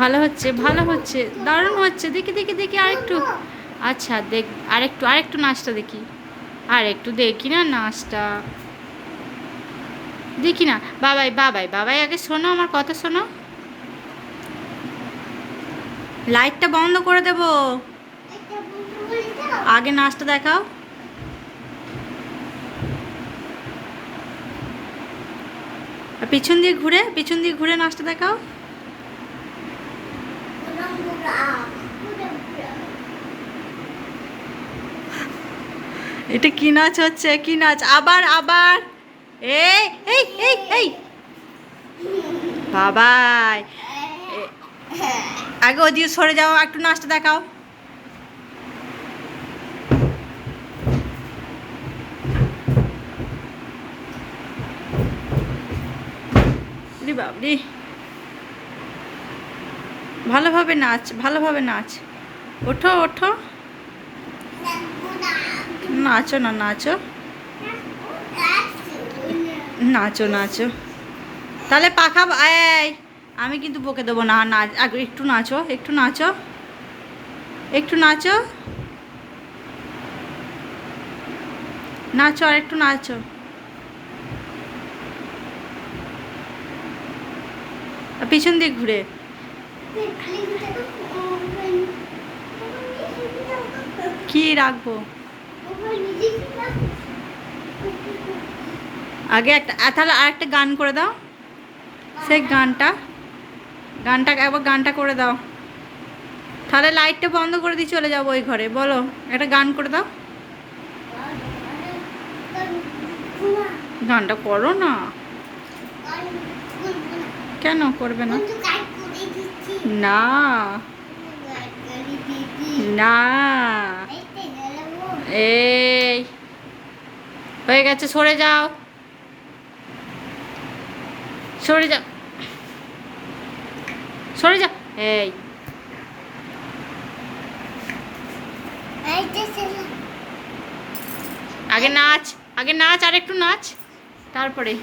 ভালো হচ্ছে ভালো হচ্ছে, দারুণ হচ্ছে, দেখি দেখি দেখি আরেকটু। আচ্ছা দেখ, আরেকটু আরেকটু নাচটা দেখি। আর একটু দেখি না নাচটা। দেখি না, বাবাই বাবাই বাবাই, আগে শোনো, আমার কথা শোনো। লাইটটা বন্ধ করে দেব। আগে নাচটা দেখাও। পিছন দিয়ে ঘুরে, পিছন দিয়ে ঘুরে নাচটা দেখাও। এটা কি নাচ হচ্ছে? কি নাচ? আবার আবার। এই এই বাবাই। আগে ওদিকে সরে যাও, একটু নাচটা দেখাও। বাবরি ভালোভাবে নাচ ভালোভাবে নাচ। ওঠো ওঠো। নাচো না, নাচো। নাচো নাচো। তাহলে পাখা এই, আমি কিন্তু বকে দেবো না নাচ একটু নাচো একটু নাচো। একটু নাচো। নাচো আর একটু নাচো। পিছন দিক ঘুরে। কি রাখব? আগে একটা তাহলে আর একটা গান করে দাও। সেই গানটা গানটা, একবার গানটা করে দাও। তাহলে লাইটটা বন্ধ করে দিয়ে চলে যাব ওই ঘরে, বলো, একটা গান করে দাও। গানটা করো না। কেন করবে না? না। না। এই, হয়ে গেছে, সরে যাও। সরে যাও। সরে যাও। এই। আগে নাচ আগে নাচ আর একটু নাচ। তারপরে।